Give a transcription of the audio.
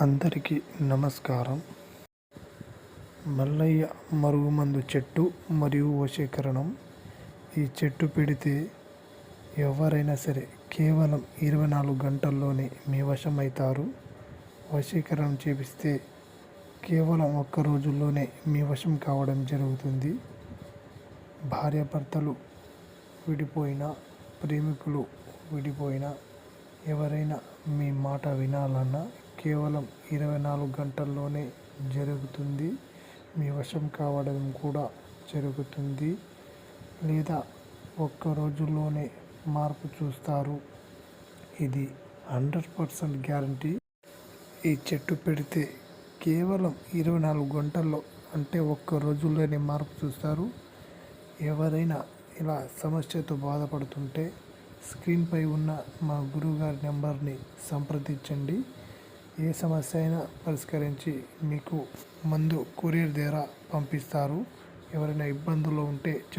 అందరికీ నమస్కారం. మల్లయ్య మరుగుమందు చెట్టు మరియు వశీకరణం. ఈ చెట్టు పెడితే ఎవరైనా సరే కేవలం ఇరవై నాలుగు గంటల్లోనే మీ వశమవుతారు. వశీకరణం చేపిస్తే కేవలం ఒక్క రోజుల్లోనే మీ వశం కావడం జరుగుతుంది. భార్యాభర్తలు విడిపోయిన ప్రేమికులు విడిపోయిన ఎవరైనా మీ మాట వినాలన్నా కేవలం ఇరవై నాలుగు గంటల్లోనే జరుగుతుంది. మీ వశం కావడం కూడా జరుగుతుంది. లేదా ఒక్క రోజుల్లోనే మార్పు చూస్తారు. ఇది హండ్రెడ్ పర్సెంట్ గ్యారంటీ. ఈ చెట్టు పెడితే కేవలం ఇరవై నాలుగు గంటల్లో అంటే ఒక్క రోజుల్లోనే మార్పు చూస్తారు. ఎవరైనా ఇలా సమస్యతో బాధపడుతుంటే స్క్రీన్పై ఉన్న మా గురువుగారి నెంబర్ని సంప్రదించండి. ఏ సమస్య అయినా పరిష్కరించి మీకు మందు కొరియర్ ద్వారా పంపిస్తారు. ఎవరైనా ఇబ్బందుల్లో ఉంటే చెప్